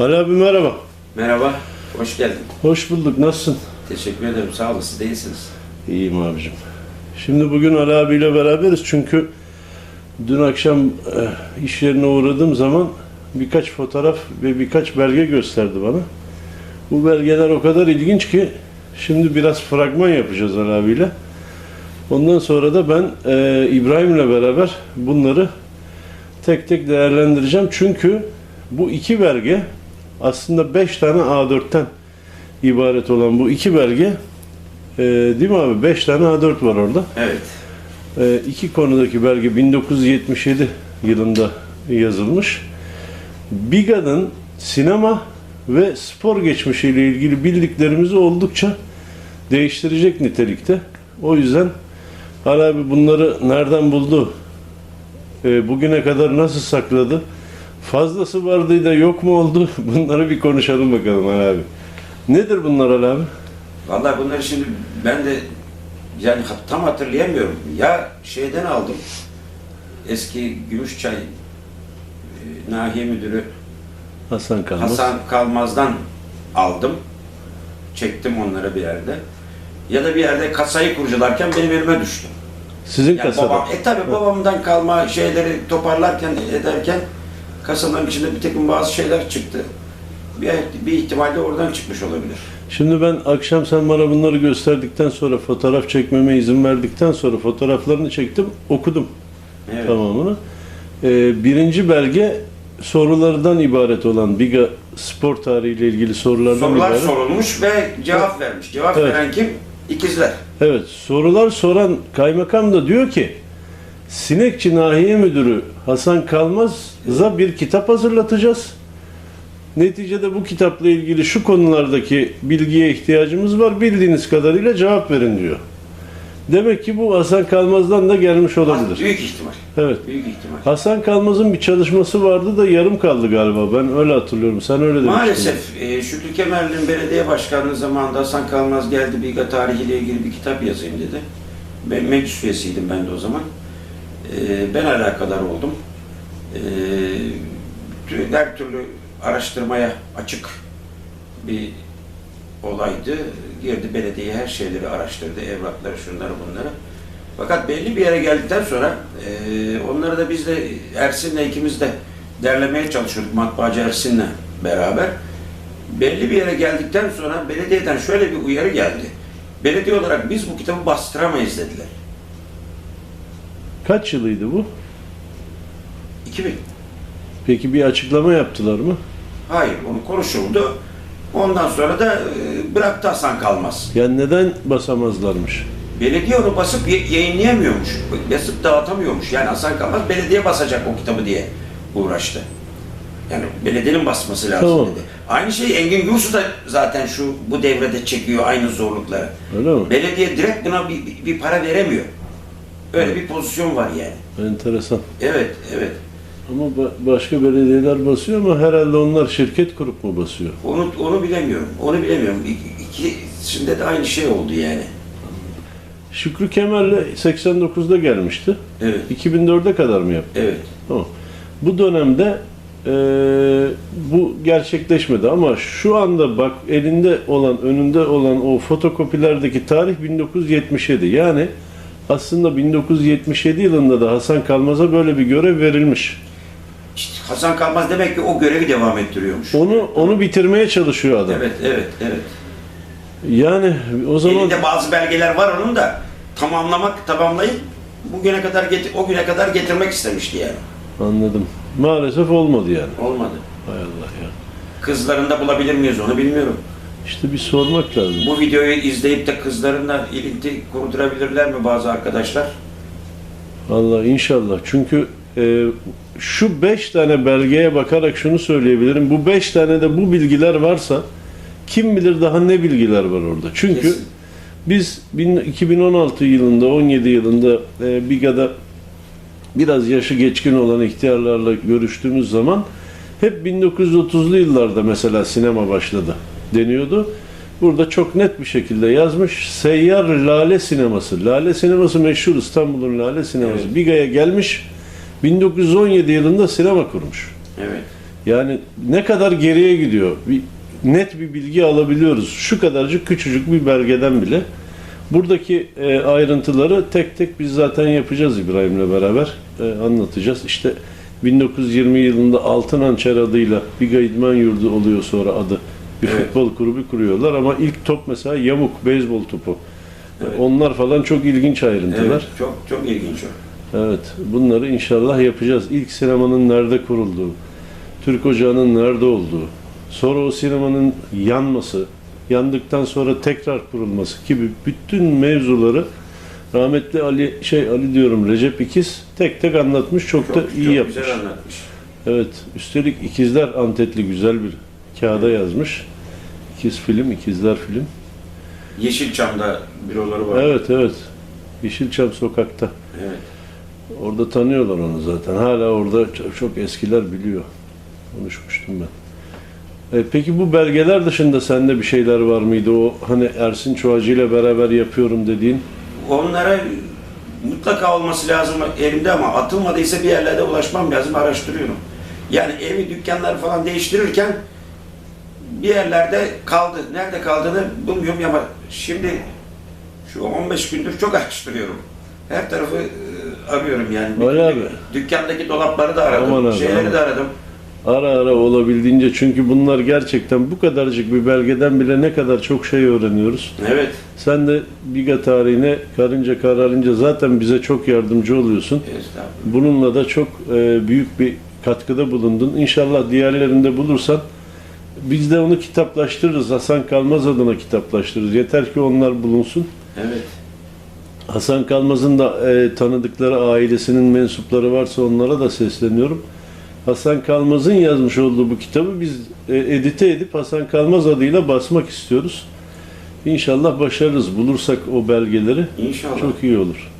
Ali abi merhaba. Merhaba, hoş geldin. Hoş bulduk. Nasılsın? Teşekkür ederim, sağ olun. Siz de iyisiniz. İyiyim abicim. Şimdi bugün Ali abiyle beraberiz çünkü dün akşam eh, iş yerine uğradığım zaman birkaç fotoğraf ve birkaç belge gösterdi bana. Bu belgeler o kadar ilginç ki şimdi biraz fragman yapacağız Ali abiyle. Ondan sonra da ben eh, İbrahim'le beraber bunları tek tek değerlendireceğim. Çünkü bu iki belge aslında beş tane A4'ten ibaret olan bu iki belge e, değil mi abi? Beş tane A4 var orada. Evet, E, iki konudaki belge 1977 yılında yazılmış. Biga'nın sinema ve spor geçmişiyle ilgili bildiklerimizi oldukça değiştirecek nitelikte. O yüzden Ali abi bunları nereden buldu? E, bugüne kadar nasıl sakladı? Fazlası vardı da yok mu oldu? Bunları bir konuşalım bakalım Ali abi. Nedir bunlar Ali abi? vallahi bunları şimdi ben de yani tam hatırlayamıyorum. Ya şeyden aldım, eski Gümüşçay e, Nahiye Müdürü Hasan Kalmaz. Hasan Kalmaz'dan aldım. Çektim onları bir yerde. Ya da bir yerde kasayı kurcalarken benim elime düştü. Sizin Yani kasada. babam, e tabi babamdan kalma şeyleri toparlarken ederken kasanın içinde bir takım bazı şeyler çıktı. Bir, bir ihtimalle oradan çıkmış olabilir. Şimdi ben akşam sen bana bunları gösterdikten sonra fotoğraf çekmeme izin verdikten sonra fotoğraflarını çektim, okudum Evet. tamamını. Ee, birinci belge sorulardan ibaret olan Biga spor tarihiyle ilgili sorulardan Sorular ibaret. sorulmuş ve cevap vermiş. Cevap Evet. veren kim? İkizler. Evet, sorular soran kaymakam da diyor ki Sinekçi Nahiye Müdürü Hasan Kalmaz'a bir kitap hazırlatacağız. Neticede bu kitapla ilgili şu konulardaki bilgiye ihtiyacımız var. Bildiğiniz kadarıyla cevap verin diyor. Demek ki bu Hasan Kalmaz'dan da gelmiş olabilir. Büyük ihtimal. Evet. Büyük ihtimal. Hasan Kalmaz'ın bir çalışması vardı da yarım kaldı galiba. Ben öyle hatırlıyorum. Sen öyle demiştin. Maalesef e, Şükrü Kemerli'nin belediye başkanlığı zamanında Hasan Kalmaz geldi Bilga tarihiyle ilgili bir kitap yazayım dedi. Ben meclis üyesiydim ben de o zaman. E, ben alakadar oldum. E, tü- her türlü araştırmaya açık bir olaydı. Girdi belediye her şeyleri araştırdı, evrakları, şunları bunları. Fakat belli bir yere geldikten sonra e, onları da biz de Ersin'le ikimiz de derlemeye çalışıyorduk matbaacı Ersin'le beraber. Belli bir yere geldikten sonra belediyeden şöyle bir uyarı geldi. Belediye olarak biz bu kitabı bastıramayız dediler. Kaç yılıydı bu? 2000. Peki bir açıklama yaptılar mı? Hayır, onu konuşuldu. Ondan sonra da e, bıraktı Hasan Kalmaz. Yani neden basamazlarmış? Belediye onu basıp ye- yayınlayamıyormuş. Basıp dağıtamıyormuş. Yani Hasan Kalmaz belediye basacak o kitabı diye uğraştı. Yani belediyenin basması lazım Tamam. dedi. Aynı şeyi Engin Gürsu da zaten şu bu devrede çekiyor aynı zorlukları. Öyle mi? Belediye direkt buna bir, bir, bir para veremiyor. Öyle bir pozisyon var yani. Enteresan. Evet, evet. Ama ba- başka belediyeler basıyor ama herhalde onlar şirket kurup mu basıyor? Onu onu bilemiyorum. Onu bilemiyorum. İki, ikisinde de aynı şey oldu yani. Şükrü Kemal'le 89'da gelmişti. Evet, 2004'e kadar mı yaptı? evet. Tamam. Bu dönemde eee, bu gerçekleşmedi ama şu anda bak elinde olan, önünde olan o fotokopilerdeki tarih 1977. Yani aslında 1977 yılında da Hasan Kalmaz'a böyle bir görev verilmiş. İşte Hasan Kalmaz demek ki o görevi devam ettiriyormuş. Onu onu bitirmeye çalışıyor adam. Evet, evet, evet. Yani o zaman Elinde bazı belgeler var onun da tamamlamak, tamamlayıp bugüne kadar getir, o güne kadar getirmek istemişti yani. anladım. Maalesef olmadı yani. Olmadı. Hay Allah ya. Kızlarını da bulabilir miyiz onu bilmiyorum. İşte bir sormak lazım. Bu videoyu izleyip de kızlarınla ilinti kurdurabilirler mi bazı arkadaşlar? Allah inşallah. Çünkü e, şu beş tane belgeye bakarak şunu söyleyebilirim. Bu beş tane de bu bilgiler varsa kim bilir daha ne bilgiler var orada. Çünkü Kesin. biz bin- 2016 yılında, 17 yılında e, Biga'da biraz yaşı geçkin olan ihtiyarlarla görüştüğümüz zaman hep 1930'lu yıllarda mesela sinema başladı deniyordu. Burada çok net bir şekilde yazmış. Seyyar Lale Sineması. Lale Sineması meşhur İstanbul'un Lale Sineması. Evet. Biga'ya gelmiş. 1917 yılında sinema kurmuş. Evet. Yani ne kadar geriye gidiyor. Bir, net bir bilgi alabiliyoruz. Şu kadarcık küçücük bir belgeden bile. Buradaki e, ayrıntıları tek tek biz zaten yapacağız İbrahim'le beraber. E, anlatacağız. İşte 1920 yılında Altın Hançer adıyla bir idman yurdu oluyor sonra adı. Bir Evet. futbol kulübü kuruyorlar ama ilk top mesela yamuk, beyzbol topu. Evet. Onlar falan çok ilginç ayrıntılar. Evet, çok çok ilginç. Evet, bunları inşallah yapacağız. İlk sinemanın nerede kurulduğu, Türk Ocağı'nın nerede olduğu, sonra o sinemanın yanması, yandıktan sonra tekrar kurulması gibi bütün mevzuları rahmetli Ali şey Ali diyorum Recep İkiz tek tek anlatmış. Çok, Çok, da iyi çok yapmış. güzel anlatmış. Evet, üstelik ikizler antetli güzel bir kağıda yazmış. İkiz film, ikizler film. Yeşilçam'da büroları var. Evet, evet. Yeşilçam sokakta. Evet. Orada tanıyorlar onu zaten. Hala orada çok, çok eskiler biliyor. Konuşmuştum ben. E, peki bu belgeler dışında sende bir şeyler var mıydı? O hani Ersin Çoğacı ile beraber yapıyorum dediğin. Onlara mutlaka olması lazım elimde ama atılmadıysa bir yerlerde ulaşmam lazım araştırıyorum. Yani evi, dükkanları falan değiştirirken bir yerlerde kaldı. Nerede kaldığını bulmuyorum ama şimdi şu 15 gündür çok araştırıyorum. Her tarafı e, arıyorum yani. Ali abi. Dükkandaki dolapları da aradım, Aman abi, şeyleri aman. de aradım. Ara ara olabildiğince çünkü bunlar gerçekten bu kadarcık bir belgeden bile ne kadar çok şey öğreniyoruz. Evet, Sen de Biga tarihine karınca kararınca zaten bize çok yardımcı oluyorsun. Bununla da çok e, büyük bir katkıda bulundun. İnşallah diğerlerinde bulursan biz de onu kitaplaştırırız. Hasan Kalmaz adına kitaplaştırırız. Yeter ki onlar bulunsun. Evet, Hasan Kalmaz'ın da e, tanıdıkları ailesinin mensupları varsa onlara da sesleniyorum. Hasan Kalmaz'ın yazmış olduğu bu kitabı biz e, edite edip Hasan Kalmaz adıyla basmak istiyoruz. İnşallah başarırız. Bulursak o belgeleri inşallah. çok iyi olur.